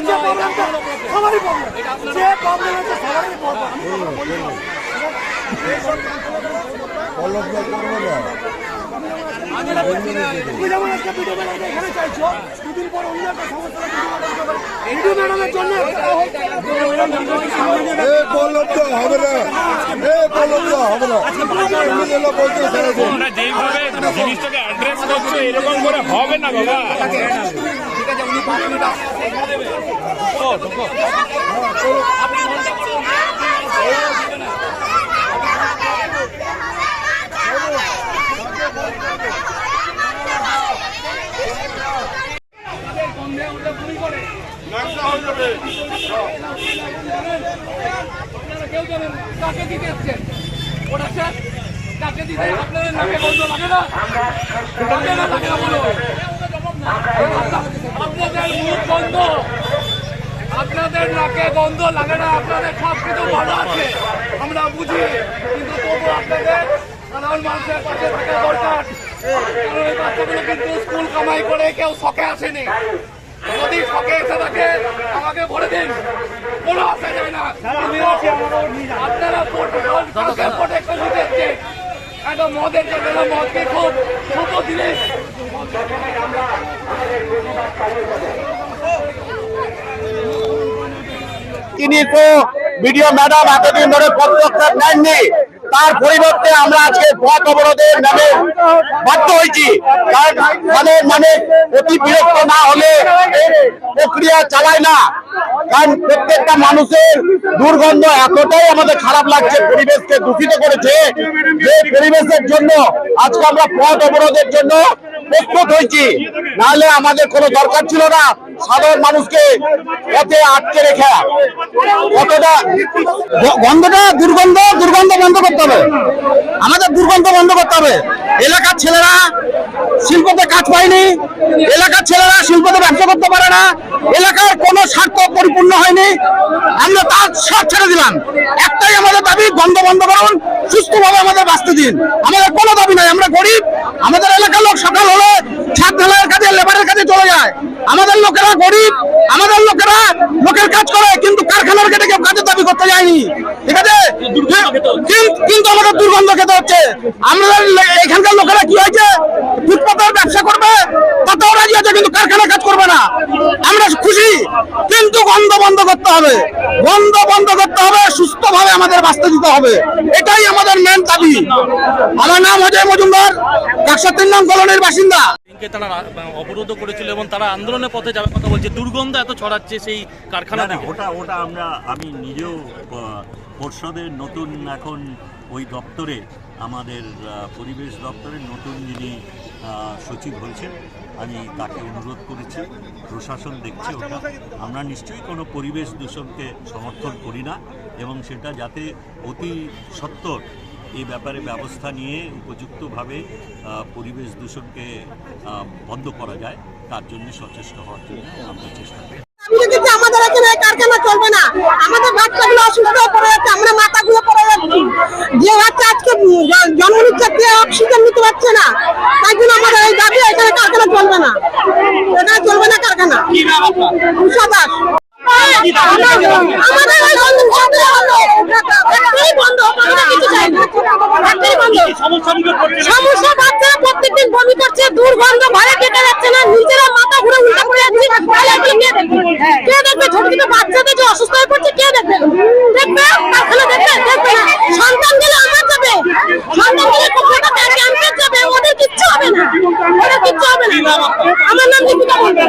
যে প্রবলেমটা সবারই প্রবলেম যে প্রবলেম আছে সবারই প্রবলেম তুমি যেমন একটা ভিডিও ম্যাডামকে এখানে চাইছো দুদিন পর অন্য একটা সমস্যা ভিডিও ম্যাডামের জন্য এ বললাম তো হবে না যেইভাবে জিনিসটাকে অ্যাড্রেস করছ এরকম করে হবে না বাবা। কেউ জানেন। কাকে দিতে এসছেন? ওটা স্যার, কাকে? আপনাদের নাকে গন্ধ লাগে না? লাগে না, লাগে না বলো। আপনাদের মুখ বন্ধ। আপনাদের নাকে গন্ধ লাগে না আপনাদের সব কিছু ভালো আছে। আমরা বুঝি কিন্তু তবু আপনাদের সাধারণ মানুষের পাশে থাকা দরকার। কারণ এই বাচ্চাগুলো কিন্তু স্কুল কামাই করে কেউ শখে আসেনি। যদি শখে এসে থাকে আমাকে ভরে দিন। কোনো আসা যায় না। আপনারা প্রোটেকশন দিতে একটা মদের জন্য মদকে খুব ছোট জিনিস? তিনি তো ম্যাডাম এতদিন ধরে পদক্ষেপ নেননি। তার পরিবর্তে আমরা আজকে পথ অবরোধের নামে বাধ্য হয়েছি। কারণ মানে মানে অতি বিরক্ত না হলে প্রক্রিয়া চালায় না। কারণ প্রত্যেকটা মানুষের দুর্গন্ধ এতটাই আমাদের খারাপ লাগছে, পরিবেশকে দূষিত করেছে। যে পরিবেশের জন্য আজকে আমরা পথ অবরোধের জন্য প্রস্তুত হয়েছি। নাহলে আমাদের কোনো দরকার ছিল না সাধারণ মানুষকে পথে আটকে রেখে। কতটা গন্ধটা, দুর্গন্ধ দুর্গন্ধ বন্ধ করতে হবে। আমাদের দুর্গন্ধ বন্ধ করতে হবে। এলাকার ছেলেরা শিল্পতে কাজ পায়নি। এলাকার ছেলেরা শিল্পতে ব্যবসা করতে পারে না। এলাকার কোনো স্বার্থ পরিপূর্ণ হয়নি। আমরা তার সব ছেড়ে দিলাম। একটাই আমাদের দাবি, গন্ধ বন্ধ করুন, সুস্থভাবে আমাদের বাঁচতে দিন। আমাদের কোনো দাবি নাই। আমরা গরিব, আমাদের এলাকার লোক সকাল হলে ছাদ ঢালাইয়ের কাজে লেবারের কাজে চলে যায়। আমাদের লোকেরা গরিব, আমাদের লোকেরা লোকের কাজ করে, কিন্তু কারখানার কেটে কেউ কাজের দাবি করতে যায়নি। ঠিক আছে? কিন্তু আমাদের দুর্গন্ধ খেতে হচ্ছে। আমাদের এখানকার লোকেরা কি হয়েছে? ফুটপাতের ব্যবসা করবে, তাতেও রাজি আছে, কিন্তু কারখানা কাজ করবে না। আমরা খুশি, কিন্তু গন্ধ বন্ধ করতে হবে। গন্ধ বন্ধ করতে হবে, সুস্থভাবে আমাদের বাঁচতে দিতে হবে। এটাই আমাদের মেন দাবি। আমার নাম অজয় মজুমদার, একশো তিন নাম কলোনির বাসিন্দা। দিনকে তারা অবরোধ করেছিল এবং তারা আন্দোলনের পথে যাওয়ার কথা বলছে। দুর্গন্ধ এত ছড়াচ্ছে সেই কারখানা ওটা ওটা আমরা আমি নিজেও পর্ষদের নতুন এখন ওই দপ্তরে আমাদের পরিবেশ দপ্তরের নতুন যিনি সচিব হয়েছেন আমি তাকে অনুরোধ করেছি প্রশাসন দেখছে ওটা। আমরা নিশ্চয়ই কোনো পরিবেশ দূষণকে সমর্থন করি না এবং সেটা যাতে অতি সত্বর এই ব্যাপারে ব্যবস্থা নিয়ে উপযুক্তভাবে পরিবেশ দূষণকে বন্ধ করা যায় তার জন্য সচেষ্ট হওয়ার জন্য আমরা চেষ্টা করি। আমাদের এখানে কারখানা চলবে না। আমাদের বাচ্চাগুলো অসুস্থ পড়ে যাচ্ছে আমরা মাথাগুলো পড়ে যাচ্ছি। যে বাচ্চা আজকে জ- জন্ম নিচ্ছে সে অক্সিজেন নিতে পারছে না। তাই জন্য আমাদের এই দাবি এখানে কারখানা চলবে না। এখানে চলবে না কারখানা। আমাদের ওই বন্ধ বন্ধ হলো। একটাই বন্ধ আমরা কিছু চাই না একটাই বন্ধ সমস্যা বাচ্চারা প্রত্যেকদিন বমি করছে, দুর্গন্ধ ঘরে কেটে যাচ্ছে না, নিজেরা মাথা ঘুরে উল্টা পড়ে যাচ্ছে। কে দেখবে? ছোট ছোট বাচ্চাদের যে অসুস্থ হয়ে পড়ছে, কে দেখবে? দেখবে? কারখানা দেখবে? দেখবে সন্তান গেলে আমার যাবে। সন্তান গেলে কোথাটা ব্যাংকে যাবে। ওদের কিচ্ছু হবে না। ওদের কিচ্ছু হবে না। আমার নাম দীপিকা মন্ডল